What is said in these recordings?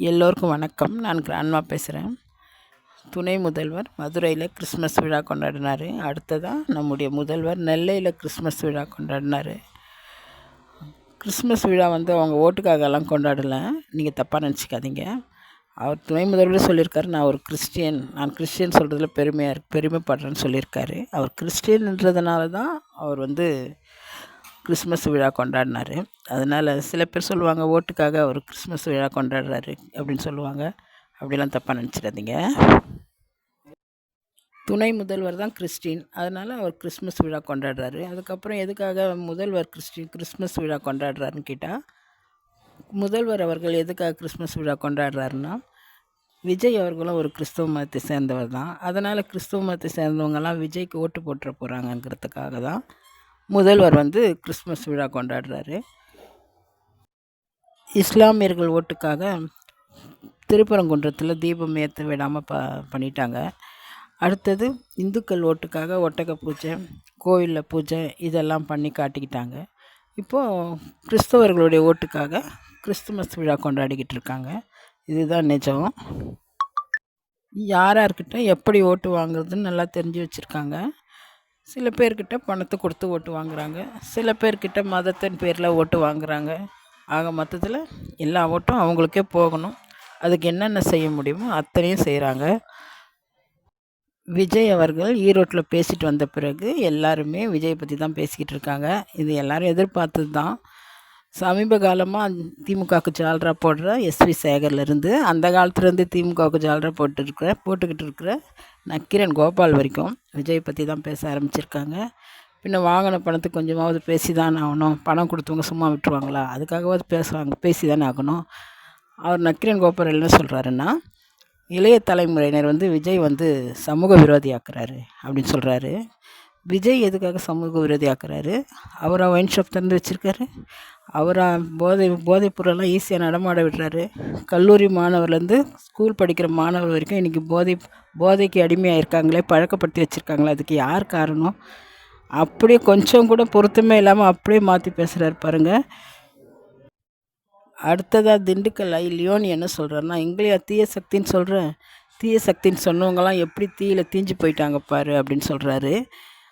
எல்லோருக்கும் வணக்கம். நான் கிராண்ட்மா பேசுகிறேன் துணை முதல்வர் மதுரையில் கிறிஸ்மஸ் விழா கொண்டாடினார். அடுத்ததாக நம்முடைய முதல்வர் நெல்லையில் கிறிஸ்மஸ் விழா கொண்டாடினார். கிறிஸ்மஸ் விழா வந்து அவங்க ஓட்டுக்காகலாம் கொண்டாடலை. நீங்கள் தப்பாக நினச்சிக்காதீங்க. அவர் துணை முதல்வர் சொல்லியிருக்காரு. நான் ஒரு கிறிஸ்டியன். நான் கிறிஸ்டியன் சொல்கிறதுல பெருமையாக பெருமைப்படுறேன்னு சொல்லியிருக்காரு. அவர் கிறிஸ்டியன்ன்றதுனால தான் அவர் வந்து கிறிஸ்மஸ் விழா கொண்டாடினார். அதனால் சில பேர் சொல்லுவாங்க ஓட்டுக்காக அவர் கிறிஸ்மஸ் விழா கொண்டாடுறாரு அப்படின்னு சொல்லுவாங்க. அப்படிலாம் தப்பாக நினச்சிடாதீங்க. துணை முதல்வர் தான் கிறிஸ்டின். அதனால் அவர் கிறிஸ்மஸ் விழா கொண்டாடுறாரு. அதுக்கப்புறம் எதுக்காக முதல்வர் கிறிஸ்டின் கிறிஸ்மஸ் விழா கொண்டாடுறாருன்னு கேட்டால் முதல்வர் அவர்கள் எதுக்காக கிறிஸ்மஸ் விழா கொண்டாடுறாருன்னா விஜய் அவர்களும் ஒரு கிறிஸ்தவ மதத்தை சேர்ந்தவர் தான். அதனால் கிறிஸ்தவ மதத்தை சேர்ந்தவங்கலாம் விஜய்க்கு ஓட்டு போட்டுற போகிறாங்கங்கிறதுக்காக தான் முதல்வர் வந்து கிறிஸ்மஸ் விழா கொண்டாடுறாரு. இஸ்லாமியர்கள் ஓட்டுக்காக திருப்பரங்குன்றத்தில் தீபம் ஏற்ற விடாமல் ப பண்ணிட்டாங்க. அடுத்தது இந்துக்கள் ஓட்டுக்காக ஒட்டக பூஜை கோயிலில் பூஜை இதெல்லாம் பண்ணி காட்டிக்கிட்டாங்க. இப்போது கிறிஸ்தவர்களுடைய ஓட்டுக்காக கிறிஸ்துமஸ் விழா கொண்டாடிக்கிட்டு இருக்காங்க. இதுதான் நிஜம். யாரார்கிட்ட எப்படி ஓட்டு வாங்குறதுன்னு நல்லா தெரிஞ்சு வச்சுருக்காங்க. சில பேர்கிட்ட பணத்தை கொடுத்து ஓட்டு வாங்குகிறாங்க சில பேர்கிட்ட மதத்தின் பேரில் ஓட்டு வாங்குகிறாங்க ஆக மொத்தத்தில் எல்லா ஓட்டும் அவங்களுக்கே போகணும். அதுக்கு என்னென்ன செய்ய முடியுமோ அத்தனையும் செய்கிறாங்க விஜய் அவர்கள் ஈரோட்டில் பேசிட்டு வந்த பிறகு எல்லாருமே விஜய் பற்றி தான் பேசிக்கிட்டு இருக்காங்க. இது எல்லோரும் எதிர்பார்த்தது தான் சமீப காலமாக திமுகவுக்கு ஜால்ரா போடுற எஸ்வி சேகர்லேருந்து அந்த காலத்துலேருந்து திமுகவுக்கு ஜால்ரா போட்டுருக்கிற போட்டுக்கிட்டு இருக்கிற நக்கீரன் கோபால் வரைக்கும் விஜய் பற்றி தான் பேச ஆரம்பிச்சிருக்காங்க. பின்ன வாங்கின பணத்துக்கு கொஞ்சமாவது பேசி தான் ஆகணும். பணம் கொடுத்தவங்க சும்மா விட்டுருவாங்களா? அதுக்காகவாது பேசுவாங்க பேசி தானே ஆகணும். அவர் நக்கீரன் கோபால் என்ன சொல்கிறாருன்னா இளைய தலைமுறையினர் வந்து விஜய் வந்து சமூக விரோதி ஆக்குறாரு அப்படின்னு சொல்கிறாரு விஜய் எதுக்காக சமூக விரோதி ஆக்குறாரு அவர் ஒயின் ஷாப் திறந்து வச்சுருக்காரு. அவர் போதை போதைப் பொருளெல்லாம் ஈஸியாக நடமாட விடுறாரு. கல்லூரி மாணவர்லேருந்து ஸ்கூல் படிக்கிற மாணவர் வரைக்கும் இன்றைக்கி போதை போதைக்கு அடிமையாக இருக்காங்களே பழக்கப்படுத்தி வச்சுருக்காங்களே அதுக்கு யார் காரணம்? அப்படியே கொஞ்சம் கூட பொருத்தமே இல்லாமல் அப்படியே மாற்றி பேசுகிறாரு பாருங்கள் அடுத்ததாக திண்டுக்கல் ஐ லியோன் என்ன சொல்கிறேன்னா எங்களையா தீய சக்தின்னு சொல்கிறேன் தீய சக்தின்னு சொன்னவங்களாம் எப்படி தீயில் தீஞ்சு போயிட்டாங்க பாரு அப்படின்னு சொல்கிறாரு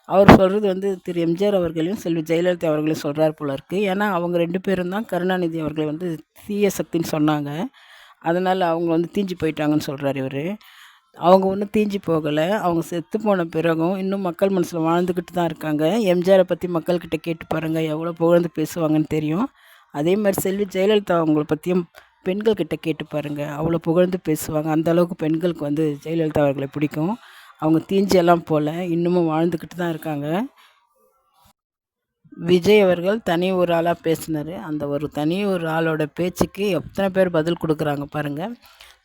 அவர் சொல்கிறது வந்து திரு எம்ஜிஆர் அவர்களையும் செல்வி ஜெயலலிதா அவர்களையும் சொல்கிறார் போல இருக்குது ஏன்னா அவங்க ரெண்டு பேரும் தான் கருணாநிதி அவர்களை வந்து தீய சக்தின்னு சொன்னாங்க. அதனால் அவங்க வந்து தீஞ்சு போயிட்டாங்கன்னு சொல்கிறார் இவர். அவங்க ஒன்றும் தீஞ்சு போகலை. அவங்க செத்து போன பிறகும் இன்னும் மக்கள் மனசில் வாழ்ந்துக்கிட்டு தான் இருக்காங்க. எம்ஜிஆரை பற்றி மக்கள்கிட்ட கேட்டு பாருங்கள் எவ்வளோ புகழ்ந்து பேசுவாங்கன்னு தெரியும். அதே மாதிரி செல்வி ஜெயலலிதா அவங்கள பற்றியும் பெண்கள்கிட்ட கேட்டு பாருங்கள் அவ்வளோ புகழ்ந்து பேசுவாங்க. அந்த அளவுக்கு பெண்களுக்கு வந்து ஜெயலலிதா அவர்களை பிடிக்கும். அவங்க தீஞ்செல்லாம் போல் இன்னமும் வாழ்ந்துக்கிட்டு தான் இருக்காங்க. விஜய் அவர்கள் தனி ஒரு ஆளாக பேசினார். அந்த ஒரு தனி ஒரு ஆளோட பேச்சுக்கு எத்தனை பேர் பதில் கொடுக்குறாங்க பாருங்கள்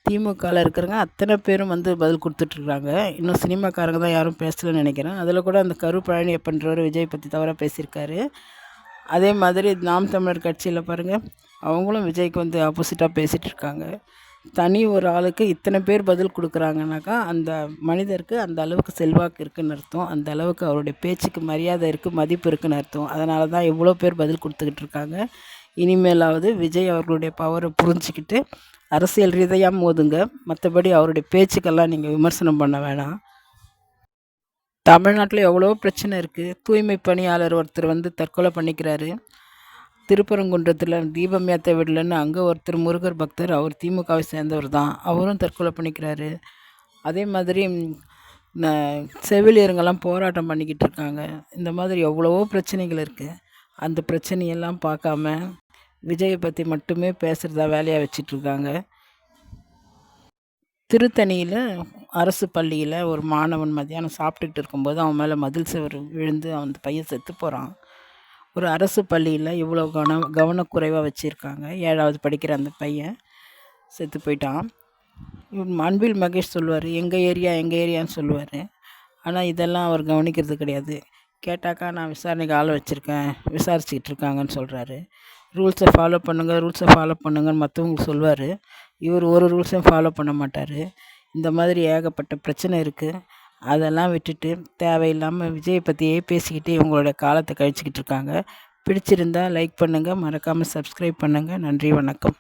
திமுகவில் இருக்கிறவங்க அத்தனை பேரும் வந்து பதில் கொடுத்துட்ருக்குறாங்க இன்னும் சினிமாக்காரங்க தான் யாரும் பேசலைன்னு நினைக்கிறேன். அதில் கூட அந்த கரு பழனி விஜய் பற்றி தவிர பேசியிருக்காரு. அதே மாதிரி நாம் தமிழர் கட்சியில் பாருங்கள் அவங்களும் விஜய்க்கு வந்து ஆப்போசிட்டாக பேசிகிட்டு இருக்காங்க. தனி ஒரு ஆளுக்கு இத்தனை பேர் பதில் கொடுக்குறாங்கனாக்கா அந்த மனிதருக்கு அந்த அளவுக்கு செல்வாக்கு இருக்குதுன்னு அர்த்தம். அந்த அளவுக்கு அவருடைய பேச்சுக்கு மரியாதை இருக்குது மதிப்பு இருக்குதுன்னு அர்த்தம். அதனால தான் இவ்வளோ பேர் பதில் கொடுத்துக்கிட்டு இருக்காங்க. இனிமேலாவது விஜய் அவர்களுடைய பவரை புரிஞ்சிக்கிட்டு அரசியல் ரீதியாக மோதுங்க. மற்றபடி அவருடைய பேச்சுக்கெல்லாம் நீங்கள் விமர்சனம் பண்ண வேணாம். தமிழ்நாட்டில் எவ்வளோ பிரச்சனை இருக்குது தூய்மை பணியாளர் ஒருத்தர் வந்து தற்கொலை பண்ணிக்கிறாரு. திருப்பரங்குன்றத்தில் தீபம் ஏற்ற விடலன்னு அங்கே ஒருத்தர் முருகர் பக்தர் அவர் திமுகவை சேர்ந்தவர் தான் அவரும் தற்கொலை பண்ணிக்கிறாரு. அதே மாதிரி செவிலியருங்கெல்லாம் போராட்டம் பண்ணிக்கிட்டு இருக்காங்க. இந்த மாதிரி எவ்வளவோ பிரச்சனைகள் இருக்குது அந்த பிரச்சனையெல்லாம் பார்க்காம விஜயை பற்றி மட்டுமே பேசுகிறதா வேலையாக வச்சிட்ருக்காங்க திருத்தணியில் அரசு பள்ளியில் ஒரு மாணவன் மத்தியானம் சாப்பிட்டுட்டு இருக்கும்போது அவன் மேலே மதில் சுவர் விழுந்து அந்த பையன் செத்து போகிறான் ஒரு அரசு பள்ளியில் இவ்வளோ கவன கவனக்குறைவாக வச்சுருக்காங்க. ஏழாவது படிக்கிற அந்த பையன் செத்து போயிட்டான். அன்பில் மகேஷ் சொல்லுவார் எங்கள் ஏரியா எங்கள் ஏரியான்னு சொல்லுவார். ஆனால் இதெல்லாம் அவர் கவனிக்கிறது கிடையாது. கேட்டாக்கா நான் விசாரணைக்கு ஆள் வச்சுருக்கேன் விசாரிச்சுக்கிட்டு இருக்காங்கன்னு சொல்கிறாரு ரூல்ஸை ஃபாலோ பண்ணுங்கள் ரூல்ஸை ஃபாலோ பண்ணுங்கன்னு மற்றவங்களுக்கு சொல்லுவார். இவர் ஒரு ரூல்ஸையும் ஃபாலோ பண்ண மாட்டார். இந்த மாதிரி ஏகப்பட்ட பிரச்சனை இருக்குது அதெல்லாம் விட்டுட்டு தேவையில்லாமல் விஜயை பற்றியே பேசிக்கிட்டு இவங்களோட காலத்தை கழிச்சிக்கிட்டு இருக்காங்க. பிடிச்சிருந்தா லைக் பண்ணுங்கள் மறக்காமல் சப்ஸ்கிரைப் பண்ணுங்கள் நன்றி வணக்கம்.